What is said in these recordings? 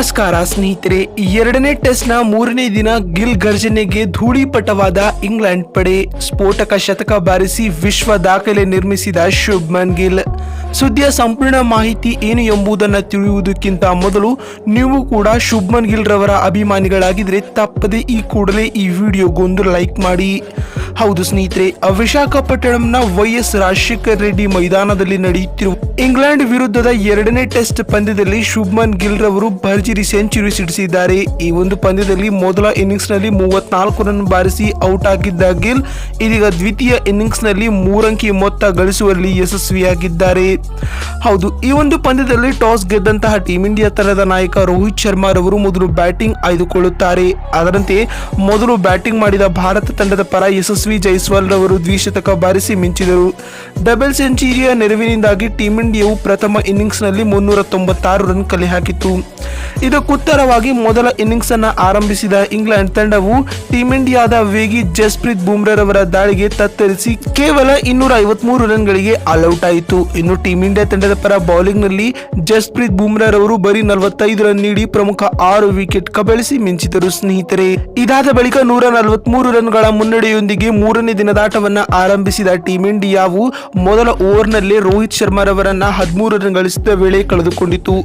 ನಮಸ್ಕಾರ ಸ್ನೇಹಿತರೆ ಎರಡನೇ ಟೆಸ್ಟ್ನ ಮೂರನೇ ದಿನ ಗಿಲ್ ಗರ್ಜನೆಗೆ ಧೂಳಿಪಟವಾದ ಇಂಗ್ಲೆಂಡ್ ಪಡೆ ಸ್ಫೋಟಕ ಶತಕ ಬಾರಿಸಿ ವಿಶ್ವ ದಾಖಲೆ ನಿರ್ಮಿಸಿದ ಶುಭ್ಮನ್ ಗಿಲ್. ಸುದ್ದಿಯ ಸಂಪೂರ್ಣ ಮಾಹಿತಿ ಏನು ಎಂಬುದನ್ನು ತಿಳಿಯುವುದಕ್ಕಿಂತ ಮೊದಲು ನೀವು ಕೂಡ ಶುಭ್ಮನ್ ಗಿಲ್ ರವರ ಅಭಿಮಾನಿಗಳಾಗಿದ್ರೆ ತಪ್ಪದೆ ಈ ಕೂಡಲೇ ಈ ವಿಡಿಯೋಗೊಂದು ಲೈಕ್ ಮಾಡಿ. ಹೌದು ಸ್ನೇಹಿತರೆ ವಿಶಾಖಪಟ್ಟಣಂನ ವೈ ಎಸ್ ರಾಜಶೇಖರ್ ರೆಡ್ಡಿ ಮೈದಾನದಲ್ಲಿ ನಡೆಯುತ್ತಿರುವ ಇಂಗ್ಲೆಂಡ್ ವಿರುದ್ಧದ ಎರಡನೇ ಟೆಸ್ಟ್ ಪಂದ್ಯದಲ್ಲಿ ಶುಭ್ಮನ್ ಗಿಲ್ ರವರು ಭರ್ಜರಿ ಸೆಂಚುರಿ ಸಿಡಿಸಿದ್ದಾರೆ. ಈ ಒಂದು ಪಂದ್ಯದಲ್ಲಿ ಮೊದಲ ಇನ್ನಿಂಗ್ಸ್ನಲ್ಲಿ ಮೂವತ್ನಾಲ್ಕು ರನ್ ಬಾರಿಸಿ ಔಟ್ ಆಗಿದ್ದ ಗಿಲ್, ಇದೀಗ ದ್ವಿತೀಯ ಇನ್ನಿಂಗ್ಸ್ನಲ್ಲಿ ಮೂರಂಕಿ ಮೊತ್ತ ಗಳಿಸುವಲ್ಲಿ ಯಶಸ್ವಿಯಾಗಿದ್ದಾರೆ. ಹೌದು, ಈ ಒಂದು ಪಂದ್ಯದಲ್ಲಿ ಟಾಸ್ ಗೆದ್ದಂತಹ ಟೀಂ ಇಂಡಿಯಾ ತಂಡದ ನಾಯಕ ರೋಹಿತ್ ಶರ್ಮಾ ರವರು ಮೊದಲು ಬ್ಯಾಟಿಂಗ್ ಆಯ್ದುಕೊಳ್ಳುತ್ತಾರೆ. ಅದರಂತೆ ಮೊದಲು ಬ್ಯಾಟಿಂಗ್ ಮಾಡಿದ ಭಾರತ ತಂಡದ ಪರ ಯಶಸ್ವಿ ಜೈಸ್ವಾಲ್ ರವರು ದ್ವಿಶತಕ ಬಾರಿಸಿ ಮಿಂಚಿದರು. ಡಬಲ್ ಸೆಂಚುರಿಯ ನೆರವಿನಿಂದಾಗಿ ಟೀಂ ಇಂಡಿಯಾವು ಪ್ರಥಮ ಇನ್ನಿಂಗ್ಸ್ನಲ್ಲಿ ಮುನ್ನೂರ ತೊಂಬತ್ತಾರು ರನ್ ಕಲೆ ಹಾಕಿತ್ತು. ಇದಕ್ಕುತ್ತರವಾಗಿ ಮೊದಲ ಇನ್ನಿಂಗ್ಸ್ ಅನ್ನ ಆರಂಭಿಸಿದ ಇಂಗ್ಲೆಂಡ್ ತಂಡವು ಟೀಂ ಇಂಡಿಯಾದ ವೇಗಿ ಜಸ್ಪ್ರೀತ್ ಬುಮ್ರಾರವರ ದಾಳಿಗೆ ತತ್ತರಿಸಿ ಕೇವಲ ಇನ್ನೂರ ಐವತ್ಮೂರು ರನ್ಗಳಿಗೆ ಆಲ್ಔಟ್ ಆಯಿತು. ಇನ್ನು ಟೀಂ ಇಂಡಿಯಾ ತಂಡದ ಪರ ಬೌಲಿಂಗ್ನಲ್ಲಿ ಜಸ್ಪ್ರೀತ್ ಬುಮ್ರಾರವರು ಬರೀ ನಲವತ್ತೈದು ರನ್ ನೀಡಿ ಪ್ರಮುಖ ಆರು ವಿಕೆಟ್ ಕಬಳಿಸಿ ಮಿಂಚಿದರು ಸ್ನೇಹಿತರೆ. ಇದಾದ ಬಳಿಕ ನೂರ ನಲವತ್ಮೂರು ರನ್ಗಳ ಮುನ್ನಡೆಯೊಂದಿಗೆ ಮೂರನೇ ದಿನದಾಟವನ್ನ ಆರಂಭಿಸಿದ ಟೀಂ ಇಂಡಿಯಾವು ಮೊದಲ ಓವರ್ನಲ್ಲೇ ರೋಹಿತ್ ಶರ್ಮಾರವರನ್ನ ಹದಿಮೂರು ರನ್ ಗಳಿಸಿದ ವೇಳೆ ಕಳೆದುಕೊಂಡಿತು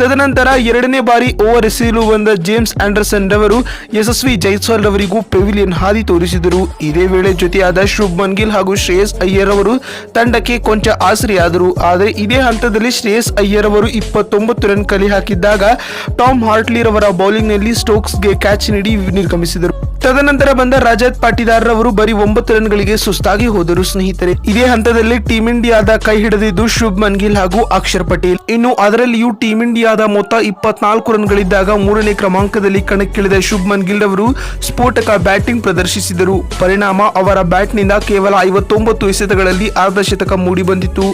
ತದನಂತರ ಎರಡನೇ ಬಾರಿ ಓವರ್ ಎಸೆಯಲು ಬಂದ ಜೇಮ್ಸ್ ಆಂಡರ್ಸನ್ ರವರು ಯಶಸ್ವಿ ಜೈಸ್ವಾಲ್ ರವರಿಗೂ ಪೆವಿಲಿಯನ್ ಹಾದಿ ತೋರಿಸಿದರು. ಇದೇ ವೇಳೆ ಜೊತೆಯಾದ ಶುಭ್ಮನ್ ಗಿಲ್ ಹಾಗೂ ಶ್ರೇಯಸ್ ಅಯ್ಯರ್ ಅವರು ತಂಡಕ್ಕೆ ಕೊಂಚ ಆಸರೆಯಾದರು. ಆದರೆ ಇದೇ ಹಂತದಲ್ಲಿ ಶ್ರೇಯಸ್ ಅಯ್ಯರ್ ಅವರು ಇಪ್ಪತ್ತೊಂಬತ್ತು ರನ್ ಕಲೆ ಹಾಕಿದ್ದಾಗ, ಟಾಮ್ ಹಾರ್ಟ್ಲಿ ರವರ ಬೌಲಿಂಗ್ನಲ್ಲಿ ಸ್ಟೋಕ್ಸ್ಗೆ ಕ್ಯಾಚ್ ನೀಡಿ ನಿರ್ಗಮಿಸಿದರು. ತದನಂತರ ಬಂದ ರಜತ್ ಪಾಟೀದಾರ್ ರವರು ಬರೀ ಒಂಬತ್ತು ರನ್ಗಳಿಗೆ ಸುಸ್ತಾಗಿ ಹೋದರು. ಸ್ನೇಹಿತರೆ, ಇದೇ ಹಂತದಲ್ಲಿ ಟೀಂ ಇಂಡಿಯಾದ ಕೈ ಹಿಡಿದಿದ್ದು ಶುಭ್ಮನ್ ಗಿಲ್ ಹಾಗೂ ಅಕ್ಷರ್ ಪಟೇಲ್. ಇನ್ನು ಅದರಲ್ಲಿಯೂ ಟೀಂ ಇಂಡಿಯಾದ ಮೊತ್ತ ಇಪ್ಪತ್ನಾಲ್ಕು ರನ್ಗಳಿದ್ದಾಗ ಮೂರನೇ ಕ್ರಮಾಂಕದಲ್ಲಿ ಕಣಕ್ಕಿಳಿದ ಶುಭ್ಮನ್ ಗಿಲ್ ಅವರು ಸ್ಫೋಟಕ ಬ್ಯಾಟಿಂಗ್ ಪ್ರದರ್ಶಿಸಿದರು. ಪರಿಣಾಮ ಅವರ ಬ್ಯಾಟ್ನಿಂದ ಕೇವಲ ಐವತ್ತೊಂಬತ್ತು ಎಸೆತಗಳಲ್ಲಿ ಅರ್ಧಶತಕ ಮೂಡಿಬಂದಿತು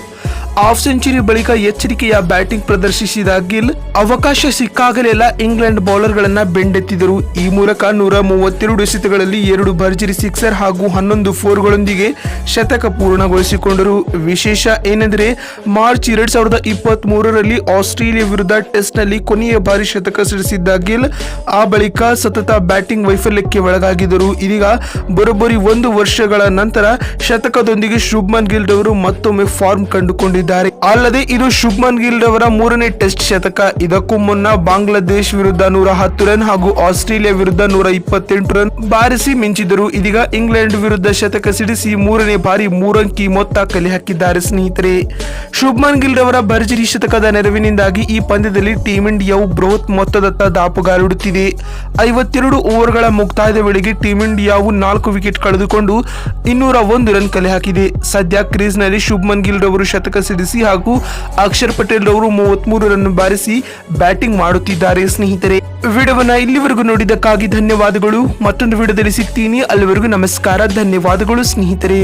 ಹಾಫ್ ಸೆಂಚುರಿ ಬಳಿಕ ಎಚ್ಚರಿಕೆಯ ಬ್ಯಾಟಿಂಗ್ ಪ್ರದರ್ಶಿಸಿದ ಗಿಲ್, ಅವಕಾಶ ಸಿಕ್ಕಾಗಲೆಲ್ಲ. ಇಂಗ್ಲೆಂಡ್ ಬೌಲರ್ಗಳನ್ನ ಬೆಂಡೆತ್ತಿದರು. ಈ ಮೂಲಕ ನೂರ ಮೂವತ್ತೆರಡು ಎಸೆತಗಳಲ್ಲಿ ಎರಡು ಭರ್ಜರಿ ಸಿಕ್ಸರ್ ಹಾಗೂ ಹನ್ನೊಂದು ಫೋರ್ಗಳೊಂದಿಗೆ ಶತಕ ಪೂರ್ಣಗೊಳಿಸಿಕೊಂಡರು. ವಿಶೇಷ ಏನೆಂದರೆ, ಮಾರ್ಚ್ ಎರಡ್ ಸಾವಿರದ ಇಪ್ಪತ್ತ್ ಮೂರರಲ್ಲಿ ಆಸ್ಟ್ರೇಲಿಯಾ ವಿರುದ್ಧ ಟೆಸ್ಟ್ನಲ್ಲಿ ಕೊನೆಯ ಬಾರಿ ಶತಕ ಸಿಡಿಸಿದ್ದ ಗಿಲ್, ಆ ಬಳಿಕ ಸತತ ಬ್ಯಾಟಿಂಗ್ ವೈಫಲ್ಯಕ್ಕೆ ಒಳಗಾಗಿದ್ದರು. ಇದೀಗ ಬರೋಬ್ಬರಿ ಒಂದು ವರ್ಷಗಳ ನಂತರ ಶತಕದೊಂದಿಗೆ ಶುಭ್ಮನ್ ಗಿಲ್ ಅವರು ಮತ್ತೊಮ್ಮೆ ಫಾರ್ಮ್ ಕಂಡುಕೊಂಡಿದ್ದಾರೆ. ಅಲ್ಲದೆ ಇದು ಶುಭ್ಮನ್ ಗಿಲ್ ರವರ ಮೂರನೇ ಟೆಸ್ಟ್ ಶತಕ. ಇದಕ್ಕೂ ಮುನ್ನ ಬಾಂಗ್ಲಾದೇಶ್ ವಿರುದ್ಧ ನೂರ ಹತ್ತು ರನ್ ಹಾಗೂ ಆಸ್ಟ್ರೇಲಿಯಾ ವಿರುದ್ಧ ನೂರ ಇಪ್ಪತ್ತೆಂಟು ರನ್ ಬಾರಿಸಿ ಮಿಂಚಿದರು ಇದೀಗ ಇಂಗ್ಲೆಂಡ್ ವಿರುದ್ಧ ಶತಕ ಸಿಡಿಸಿ ಮೂರನೇ ಬಾರಿ ಮೂರಂಕಿ ಮೊತ್ತ ಕಲೆ ಹಾಕಿದ್ದಾರೆ ಸ್ನೇಹಿತರೆ. ಶುಭ್ಮನ್ ಗಿಲ್ ರವರ ಭರ್ಜರಿ ಶತಕದ ನೆರವಿನಿಂದಾಗಿ ಈ ಪಂದ್ಯದಲ್ಲಿ ಟೀಂ ಇಂಡಿಯಾವು ಬೃಹತ್ ಮೊತ್ತದತ್ತ ದಾಪುಗಾಲಿಡುತ್ತಿದೆ ಐವತ್ತೆರಡು ಓವರ್ಗಳ ಮುಕ್ತಾಯದ ವೇಳೆಗೆ ಟೀಂ ಇಂಡಿಯಾವು ನಾಲ್ಕು ವಿಕೆಟ್ ಕಳೆದುಕೊಂಡು ಇನ್ನೂರ ಒಂದು ರನ್ ಕಲೆ ಹಾಕಿದೆ. ಸದ್ಯ ಕ್ರೀಸ್ನಲ್ಲಿ ಶುಭ್ಮನ್ ಗಿಲ್ ರವರು ಶತಕ ಸಿಡಿಸಿ ಹಾಗೂ ಅಕ್ಷರ್ ಪಟೇಲ್ ರವರು ಮೂವತ್ಮೂರು ರನ್ ಬಾರಿಸಿ ಬ್ಯಾಟಿಂಗ್ ಮಾಡುತ್ತಿದ್ದಾರೆ ಸ್ನೇಹಿತರೆ. ವಿಡಿಯೋವನ್ನು ಇಲ್ಲಿವರೆಗೂ ನೋಡಿದ್ದಕ್ಕಾಗಿ ಧನ್ಯವಾದಗಳು. ಮತ್ತೊಂದು ವಿಡಿಯೋದಲ್ಲಿ ಸಿಗ್ತೀನಿ. ಅಲ್ಲಿವರೆಗೂ ನಮಸ್ಕಾರ. ಧನ್ಯವಾದಗಳು ಸ್ನೇಹಿತರೆ.